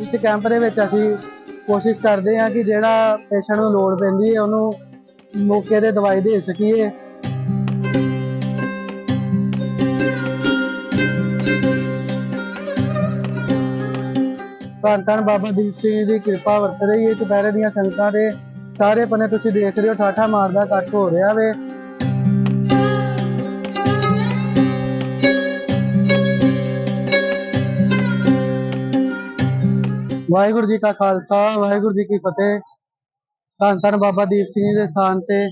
ਇਸ ਕੈਂਪ ਦੇ ਵਿੱਚ ਅਸੀਂ ਕੋਸ਼ਿਸ਼ ਕਰਦੇ ਹਾਂ ਕਿ ਜਿਹੜਾ ਪੇਸ਼ੈਂਟ ਨੂੰ ਲੋੜ ਪੈਂਦੀ ਹੈ, ਉਹਨੂੰ ਮੌਕੇ ਤੇ ਦਵਾਈ ਦੇ ਸਕੀਏ। ਧੰਨ ਧੰਨ ਬਾਬਾ ਦੀਪ ਸਿੰਘ ਜੀ ਦੀ ਕਿਰਪਾ ਵਰਤ ਰਹੀ ਹੈ। ਦੁਪਹਿਰੇ ਦੀਆਂ ਸੰਗਤਾਂ ਦੇ ਸਾਰੇ ਪੰਨੇ ਤੁਸੀਂ ਦੇਖ ਰਹੇ ਹੋ, ਠਾਠਾ ਮਾਰਦਾ ਇਕੱਠ ਹੋ ਰਿਹਾ ਵੇ। ਵਾਹਿਗੁਰੂ ਜੀ ਕਾ ਖਾਲਸਾ, ਵਾਹਿਗੁਰੂ ਜੀ ਕੀ ਫਤਿਹ। ਧੰਨ ਧੰਨ ਬਾਬਾ ਦੀਪ ਸਿੰਘ ਜੀ ਦੇ ਸਥਾਨ ਤੇ,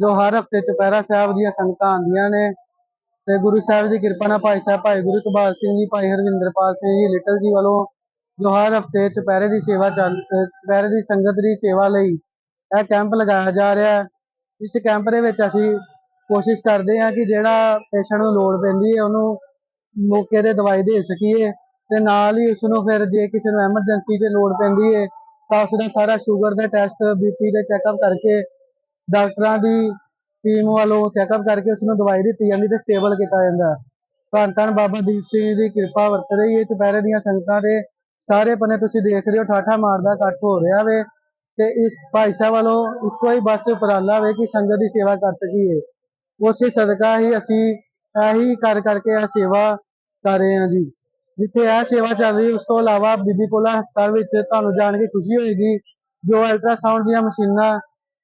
ਜੋ ਹਰ ਹਫ਼ਤੇ ਚੁਪਹਿਰਾ ਸਾਹਿਬ ਦੀਆਂ ਸੰਗਤਾਂ ਆਉਂਦੀਆਂ ਨੇ, ਤੇ ਗੁਰੂ ਸਾਹਿਬ ਦੀ ਕਿਰਪਾ ਨਾਲ ਭਾਈ ਸਾਹਿਬ, ਭਾਈ ਗੁਰੂ ਇਕਬਾਲ ਸਿੰਘ ਜੀ, ਭਾਈ ਹਰਵਿੰਦਰਪਾਲ ਸਿੰਘ ਜੀ, ਲਿਟਲ ਜੀ ਵੱਲੋਂ ਜੋ ਹਰ ਹਫ਼ਤੇ ਚੁਪਹਿਰੇ ਦੀ ਸੇਵਾ ਚੱਲ, ਅਹ ਚੁਪਹਿਰੇ ਦੀ ਸੰਗਤ ਦੀ ਸੇਵਾ ਲਈ ਇਹ ਕੈਂਪ ਲਗਾਇਆ ਜਾ ਰਿਹਾ ਹੈ। ਇਸ ਕੈਂਪ ਦੇ ਵਿੱਚ ਅਸੀਂ ਕੋਸ਼ਿਸ਼ ਕਰਦੇ ਹਾਂ ਕਿ ਜਿਹੜਾ ਪੇਸ਼ੈਂਟ ਨੂੰ ਲੋੜ ਪੈਂਦੀ ਹੈ, ਉਹਨੂੰ ਮੌਕੇ ਤੇ ਦਵਾਈ ਦੇ ਸਕੀਏ। ਤੇ ਨਾਲ ਹੀ ਉਸ ਨੂੰ ਫਿਰ ਜੇ ਕਿਸੇ ਨੂੰ ਐਮਰਜੈਂਸੀ 'ਚ ਲੋੜ ਪੈਂਦੀ ਹੈ ਤਾਂ ਉਸ ਦਾ ਸਾਰਾ ਸ਼ੂਗਰ ਦੇ ਟੈਸਟ ਬੀਪੀ ਦੇ ਚੈੱਕਅਪ ਕਰਕੇ ਡਾਕਟਰਾਂ ਦੀ ਟੀਮ ਵੱਲੋਂ ਚੈੱਕਅਪ ਕਰਕੇ ਉਸ ਨੂੰ ਦਵਾਈ ਦਿੱਤੀ ਜਾਂਦੀ ਤੇ ਸਟੇਬਲ ਕੀਤਾ ਜਾਂਦਾ। ਧੰਨ ਧੰਨ ਬਾਬਾ ਦੀਪ ਸਿੰਘ ਦੀ ਕਿਰਪਾ ਵਰਤ ਰਹੀ ਹੈ ਚੁਪਹਿਰੇ ਦੀਆਂ ਸੰਗਤਾਂ ਦੇ ਸਾਰੇ ਪਨੇ ਤੁਸੀਂ ਦੇਖ ਰਹੇ ਹੋ, ਠਾਠਾ ਮਾਰਦਾ ਇਕੱਠ ਹੋ ਰਿਹਾ ਵੇ ਤੇ ਇਸ ਭਾਈ ਸਾਹਿਬ ਵੱਲੋਂ ਇੱਕੋ ਹੀ ਬਸ ਉਪਰਾਲਾ ਵੇ ਕਿ ਸੰਗਤ ਦੀ ਸੇਵਾ ਕਰ ਸਕੀਏ। ਉਸੇ ਸਦਕਾ ਹੀ ਅਸੀਂ ਇਹੀ ਕਰ ਕਰਕੇ ਇਹ ਸੇਵਾ ਕਰ ਰਹੇ ਹਾਂ ਜੀ। ਜਿੱਥੇ ਇਹ ਸੇਵਾ ਚੱਲ ਰਹੀ ਉਸ ਤੋਂ ਇਲਾਵਾ ਬੀਬੀ ਕੋਲਾ ਹਸਪਤਾਲ ਵਿੱਚ ਤੁਹਾਨੂੰ ਜਾਣ ਕੇ ਖੁਸ਼ੀ ਹੋਏਗੀ, ਜੋ ਅਲਟਰਾਸਾਊਂਡ ਦੀਆਂ ਮਸ਼ੀਨਾਂ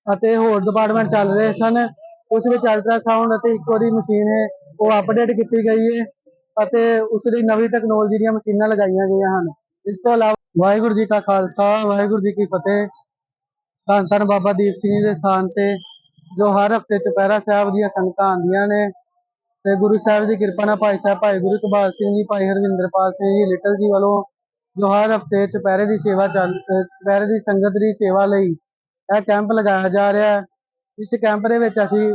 ਅਤੇ ਹੋਰ ਡਿਪਾਰਟਮੈਂਟ ਚੱਲ ਰਹੇ ਸਨ, ਉਸ ਵਿੱਚ ਅਲਟਰਾਸਾਊਂਡ ਅਤੇ ਇੱਕੋ ਦੀ ਮਸ਼ੀਨ ਹੈ, ਉਹ ਅਪਡੇਟ ਕੀਤੀ ਗਈ ਹੈ ਅਤੇ ਉਸ ਦੀ ਨਵੀਂ ਟੈਕਨੋਲੋਜੀ ਦੀਆਂ ਮਸ਼ੀਨਾਂ ਲਗਾਈਆਂ ਗਈਆਂ ਹਨ। ਇਸ ਤੋਂ ਇਲਾਵਾ ਵਾਹਿਗੁਰੂ ਜੀ ਕਾ ਖਾਲਸਾ, ਵਾਹਿਗੁਰੂ ਜੀ ਕੀ ਫਤਿਹ। ਧੰਨ ਧੰਨ ਬਾਬਾ ਦੀਪ ਸਿੰਘ ਜੀ ਦੇ ਸਥਾਨ ਤੇ ਜੋ ਹਰ ਹਫ਼ਤੇ ਚੁਪਹਿਰਾ ਸਾਹਿਬ ਦੀਆਂ ਸੰਗਤਾਂ ਆਉਂਦੀਆਂ ਨੇ ਤੇ ਗੁਰੂ ਸਾਹਿਬ ਦੀ ਕਿਰਪਾ ਨਾਲ ਭਾਈ ਸਾਹਿਬ, ਭਾਈ ਗੁਰੂ ਇਕਬਾਲ ਸਿੰਘ ਜੀ, ਭਾਈ ਹਰਵਿੰਦਰਪਾਲ ਸਿੰਘ ਜੀ, ਲਿਟਲ ਜੀ ਵੱਲੋਂ ਜੋ ਹਰ ਹਫ਼ਤੇ ਚੁਪਹਿਰੇ ਦੀ ਸੇਵਾ ਚੱਲ ਚੁਪਹਿਰੇ ਦੀ ਸੰਗਤ ਦੀ ਸੇਵਾ ਲਈ ਇਹ ਕੈਂਪ ਲਗਾਇਆ ਜਾ ਰਿਹਾ ਹੈ। ਇਸ ਕੈਂਪ ਦੇ ਵਿੱਚ ਅਸੀਂ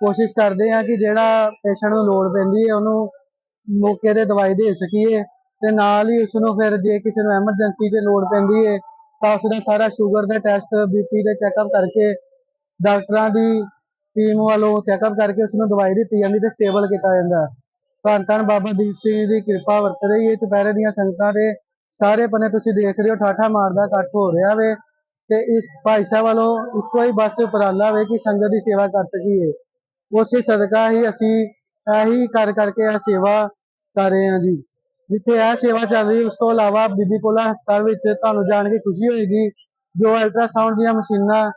ਕੋਸ਼ਿਸ਼ ਕਰਦੇ ਹਾਂ ਕਿ ਜਿਹੜਾ ਪੇਸ਼ੈਂਟ ਨੂੰ ਲੋੜ ਪੈਂਦੀ ਹੈ, ਉਹਨੂੰ ਮੌਕੇ ਤੇ ਦਵਾਈ ਦੇ ਸਕੀਏ ਤੇ ਨਾਲ ਹੀ ਉਸ ਨੂੰ ਫਿਰ ਜੇ ਕਿਸੇ ਨੂੰ ਐਮਰਜੈਂਸੀ 'ਚ ਲੋੜ ਪੈਂਦੀ ਹੈ, ਤਾਂ ਉਸ ਦਾ ਸਾਰਾ ਸ਼ੂਗਰ ਦੇ ਟੈਸਟ ਬੀਪੀ ਦੇ ਚੈੱਕਅਪ ਕਰਕੇ ਡਾਕਟਰਾਂ ਦੀ ਟੀਮ ਵੱਲੋਂ ਚੈੱਕਅਪ ਕਰਕੇ ਉਸ ਨੂੰ ਦਵਾਈ ਦਿੱਤੀ ਜਾਂਦੀ ਤੇ ਸਟੇਬਲ ਕੀਤਾ ਜਾਂਦਾ। ਧੰਨ ਧੰਨ ਬਾਬਾ ਦੀਪ ਸਿੰਘ ਦੀ ਕਿਰਪਾ ਵਰਤ ਰਹੀ ਹੈ ਚੁਪਹਿਰੇ ਦੀਆਂ ਸੰਗਤਾਂ ਦੇ ਸਾਰੇ ਪੰਨੇ ਤੁਸੀਂ ਦੇਖ ਰਹੇ ਹੋ, ਠਾਠਾ ਮਾਰਦਾ ਇਕੱਠ ਹੋ ਰਿਹਾ ਵੇ ਤੇ ਇਸ ਭਾਈ ਸਾਹਿਬ ਵੱਲੋਂ ਇੱਕੋ ਹੀ ਬਸ ਉਪਰਾਲਾ ਵੇ ਕਿ ਸੰਗਤ ਦੀ ਸੇਵਾ ਕਰ ਸਕੀਏ। ਉਸੇ ਸਦਕਾ ਹੀ ਅਸੀਂ ਇਹੀ ਕਰ ਕਰਕੇ ਇਹ ਸੇਵਾ ਕਰ ਰਹੇ ਹਾਂ ਜੀ। ਜਿੱਥੇ ਇਹ ਸੇਵਾ ਚੱਲ ਰਹੀ, ਉਸ ਤੋਂ ਇਲਾਵਾ ਬੀਬੀ ਕੋਲਾ ਹਸਪਤਾਲ ਵਿੱਚ ਤੁਹਾਨੂੰ ਜਾਣ ਕੇ ਖੁਸ਼ੀ ਹੋਏਗੀ। ਜੋ ਅਲਟਰਾਸਾਊਂਡ ਦੀਆਂ ਮਸ਼ੀਨਾਂ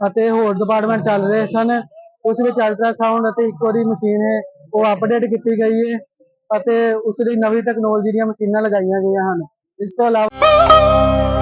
ਅਤੇ ਹੋਰ ਡਿਪਾਰਟਮੈਂਟ ਚੱਲ ਰਹੇ ਸਨ ਉਸ ਵਿੱਚ ਅਲਟਰਾਸਾਊਂਡ ਅਤੇ ਇੱਕੋ ਦੀ ਮਸ਼ੀਨ ਹੈ, ਉਹ ਅਪਡੇਟ ਕੀਤੀ ਗਈ ਹੈ ਅਤੇ ਉਸ ਲਈ ਨਵੀਂ ਟੈਕਨੋਲੋਜੀ ਦੀਆਂ ਮਸ਼ੀਨਾਂ ਲਗਾਈਆਂ ਗਈਆਂ ਹਨ। ਇਸ ਤੋਂ ਇਲਾਵਾ